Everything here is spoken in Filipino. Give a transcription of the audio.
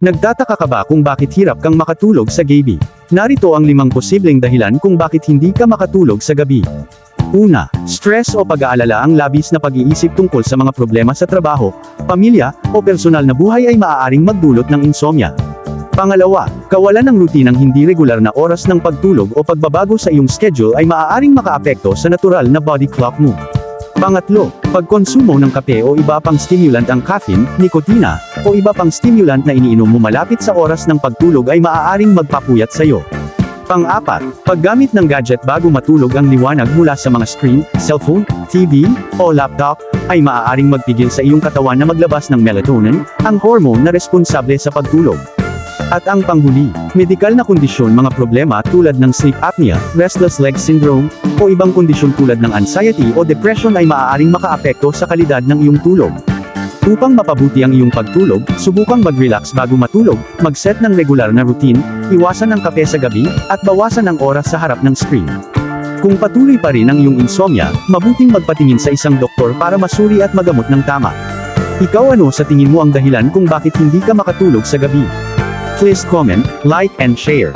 Nagtataka ka ba kung bakit hirap kang makatulog sa gabi? Narito ang limang posibleng dahilan kung bakit hindi ka makatulog sa gabi. Una, stress o pag-aalala ang labis na pag-iisip tungkol sa mga problema sa trabaho, pamilya, o personal na buhay ay maaaring magdulot ng insomnia. Pangalawa, kawalan ng rutinang hindi regular na oras ng pagtulog o pagbabago sa iyong schedule ay maaaring makaapekto sa natural na body clock mo. Pangatlo, pagkonsumo ng kape o iba pang stimulant ang caffeine, nikotina, o iba pang stimulant na iniinom mo malapit sa oras ng pagtulog ay maaaring magpapuyat sa iyo. Pang-apat, paggamit ng gadget bago matulog ang liwanag mula sa mga screen, cellphone, TV, o laptop, ay maaaring magpigil sa iyong katawan na maglabas ng melatonin, ang hormone na responsable sa pagtulog. At ang panghuli, medikal na kondisyon mga problema tulad ng sleep apnea, restless leg syndrome, o ibang kondisyon tulad ng anxiety o depression ay maaaring makaapekto sa kalidad ng iyong tulog. Upang mapabuti ang iyong pagtulog, subukang mag-relax bago matulog, mag-set ng regular na routine, iwasan ang kape sa gabi, at bawasan ang oras sa harap ng screen. Kung patuloy pa rin ang iyong insomnia, mabuting magpatingin sa isang doktor para masuri at magamot ng tama. Ikaw ano sa tingin mo ang dahilan kung bakit hindi ka makatulog sa gabi? Please comment, like and share.